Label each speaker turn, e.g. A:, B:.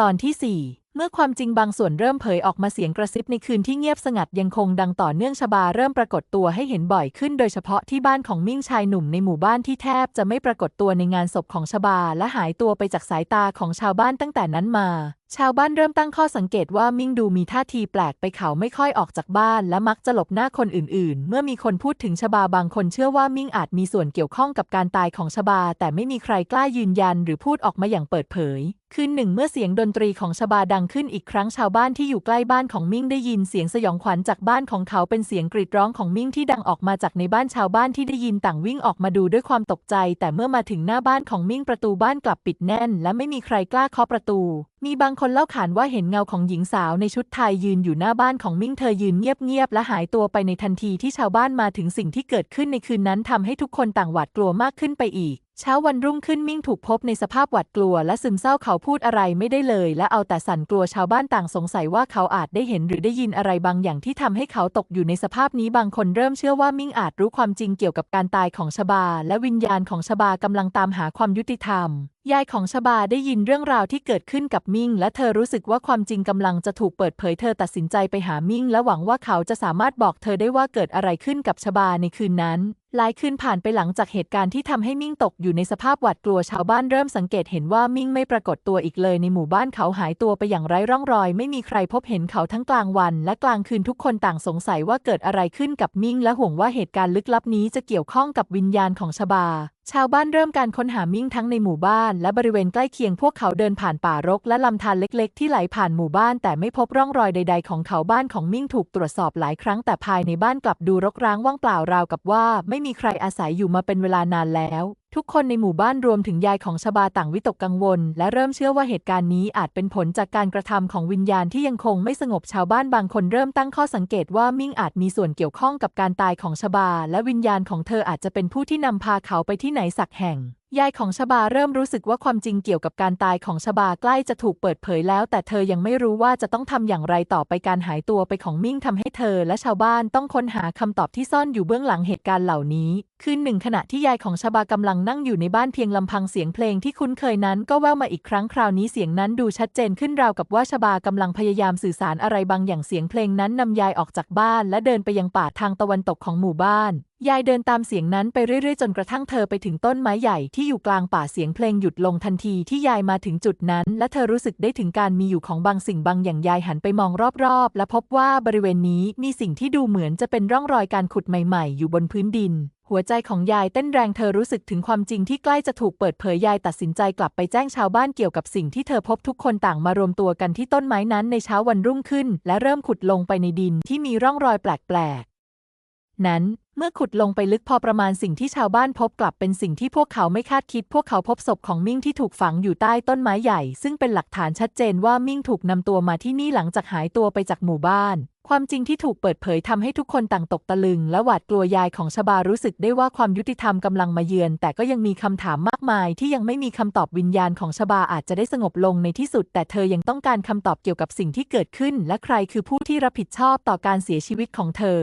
A: ตอนที่ 4 เมื่อความจริงบางส่วนเริ่มเผยออกมาเสียงกระซิบในคืนที่เงียบสงัดยังคงดังต่อเนื่องชบาเริ่มปรากฏตัวให้เห็นบ่อยขึ้น โดยเฉพาะที่บ้านของมิ่งชายหนุ่มในหมู่บ้านที่แทบจะไม่ปรากฏตัวในงานศพของชบา และหายตัวไปจากสายตาของชาวบ้านตั้งแต่นั้นมา ชาวบ้านเริ่มตั้งข้อสังเกตว่ามิ่งดูมีท่าทีแปลกไปเขาไม่ค่อยออกจากบ้าน และมักจะหลบหน้าคนอื่น ๆ เมื่อมีคนพูดถึงชบาบางคนเชื่อว่ามิ่งอาจมีส่วนเกี่ยวข้องกับการตายของชบา แต่ไม่มีใครกล้ายืนยัน หรือพูดออกมาอย่างเปิดเผย คืนหนึ่งเมื่อเสียงดนตรีของชบาดังขึ้นอีกครั้งชาวบ้านที่อยู่ใกล้บ้านของมิ่งได้ยินเสียงสยองขวัญจากบ้านของเขาเป็นเสียงกรีดร้องของมิ่งที่ดังออกมาจากในบ้านชาวบ้านที่ได้ยินต่างวิ่งออกมาดูด้วยความตกใจ แต่เมื่อมาถึงหน้าบ้านของมิ่งประตูบ้านกลับปิดแน่น และไม่มีใครกล้าเคาะประตู มีบางคนเล่าขานว่าเห็นเงาของหญิงสาวในชุดไทยยืนอยู่หน้าบ้านของมิ่งเธอยืนเงียบๆและหายตัวไปในทันทีที่ชาวบ้านมาถึงสิ่งที่เกิดขึ้นในคืนนั้นทำให้ทุกคนต่างหวาดกลัวมากขึ้นไปอีก เช้าวันรุ่งขึ้นมิ่งถูกพบในสภาพหวาดกลัวและซึมเศร้าเขาพูดอะไรไม่ได้เลย และเอาแต่สั่นกลัวชาวบ้านต่างสงสัยว่าเขาอาจได้เห็นหรือได้ยินอะไรบางอย่างที่ทำให้เขาตกอยู่ในสภาพนี้บางคนเริ่มเชื่อว่ามิ่งอาจรู้ความจริงเกี่ยวกับการตายของชบา และวิญญาณของชบากำลังตามหาความยุติธรรม ยายของชบาได้ยินเรื่องราวที่เกิดขึ้นกับมิ่ง และเธอรู้สึกว่าความจริงกำลังจะถูกเปิดเผยเธอตัดสินใจไปหามิ่ง และหวังว่าเขาจะสามารถบอกเธอได้ว่าเกิดอะไรขึ้นกับชบาในคืนนั้น หลายคืนผ่านไปหลังจากเหตุการณ์ที่ทำให้มิ่งตกอยู่ในสภาพหวาดกลัวชาวบ้านเริ่มสังเกตเห็นว่ามิ่งไม่ปรากฏตัวอีกเลยในหมู่บ้านเขาหายตัวไปอย่างไร้ร่องรอย ไม่มีใครพบเห็นเขาทั้งกลางวัน และกลางคืนทุกคนต่างสงสัยว่าเกิดอะไรขึ้นกับมิ่ง และห่วงว่าเหตุการณ์ลึกลับนี้จะเกี่ยวข้องกับวิญญาณของชบา ชาวบ้านเริ่มการค้นหามิ่งทั้งในหมู่บ้านและบริเวณใกล้เคียงพวกเขาเดินผ่านป่ารกและลำธารเล็กๆ ที่ไหลผ่านหมู่บ้านแต่ไม่พบร่องรอยใด ๆ ของเขาบ้านของมิ่งถูกตรวจสอบหลายครั้งแต่ภายในบ้านกลับดูรกร้างว่างเปล่าราวกับว่า ไม่มีใครอาศัยอยู่มาเป็นเวลานานแล้ว ทุกคนในหมู่บ้านรวมถึงยายของชบาต่างวิตกกังวล และเริ่มเชื่อว่าเหตุการณ์นี้อาจเป็นผลจากการกระทำของวิญญาณที่ยังคงไม่สงบชาวบ้านบางคนเริ่มตั้งข้อสังเกตว่ามิ่งอาจมีส่วนเกี่ยวข้องกับการตายของชบา และวิญญาณของเธออาจจะเป็นผู้ที่นำพาเขาไปที่ไหนสักแห่งยายของชบาเริ่มรู้สึกว่าความจริงเกี่ยวกับการตายของชบาใกล้จะถูกเปิดเผยแล้ว แต่เธอยังไม่รู้ว่าจะต้องทำอย่างไรต่อไปการหายตัวไปของมิ่งทำให้เธอและชาวบ้านต้องค้นหาคำตอบที่ซ่อนอยู่เบื้องหลังเหตุการณ์เหล่านี้ คืนหนึ่งขณะที่ยายของชบากำลังนั่งอยู่ในบ้านเพียงลำพังเสียงเพลงที่คุ้นเคยนั้นก็แว่วมาอีกครั้งคราวนี้เสียงนั้นดูชัดเจนขึ้นราวกับว่าชบากำลังพยายามสื่อสารอะไรบางอย่างเสียงเพลงนั้นนำยายออกจากบ้าน และเดินไปยังป่าทางตะวันตกของหมู่บ้าน ยายเดินตามเสียงนั้นไปเรื่อยๆ จนกระทั่งเธอไปถึงต้นไม้ใหญ่ที่อยู่กลางป่าเสียงเพลงหยุดลงทันทีที่ยายมาถึงจุดนั้น และเธอรู้สึกได้ถึงการมีอยู่ของบางสิ่งบางอย่างยายหันไปมองรอบๆ และพบว่าบริเวณนี้มีสิ่งที่ดูเหมือนจะเป็นร่องรอยการขุดใหม่ ๆ อยู่บนพื้นดินหัวใจของยายเต้นแรงเธอรู้สึกถึงความจริงที่ใกล้จะถูกเปิดเผยยายตัดสินใจกลับไปแจ้งชาวบ้านเกี่ยวกับสิ่งที่เธอพบทุกคนต่างมารวมตัวกันที่ต้นไม้นั้นในเช้าวันรุ่งขึ้น และเริ่มขุดลงไปในดินที่มีร่องรอยแปลก นั้น เมื่อขุดลงไปลึกพอประมาณสิ่งที่ชาวบ้านพบกลับเป็นสิ่งที่พวกเขาไม่คาดคิด พวกเขาพบศพของมิ่งที่ถูกฝังอยู่ใต้ต้นไม้ใหญ่ ซึ่งเป็นหลักฐานชัดเจนว่ามิ่งถูกนำตัวมาที่นี่หลังจากหายตัวไปจากหมู่บ้านความจริงที่ถูกเปิดเผยทำให้ทุกคนต่างตกตะลึง และหวาดกลัวยายของชบารู้สึกได้ว่าความยุติธรรมกำลังมาเยือน แต่ก็ยังมีคำถามมากมาย ที่ยังไม่มีคำตอบวิญญาณของชบาอาจจะได้สงบลงในที่สุด แต่เธอยังต้องการคำตอบเกี่ยวกับสิ่งที่เกิดขึ้น และใครคือผู้ที่รับผิดชอบต่อการเสียชีวิตของเธอ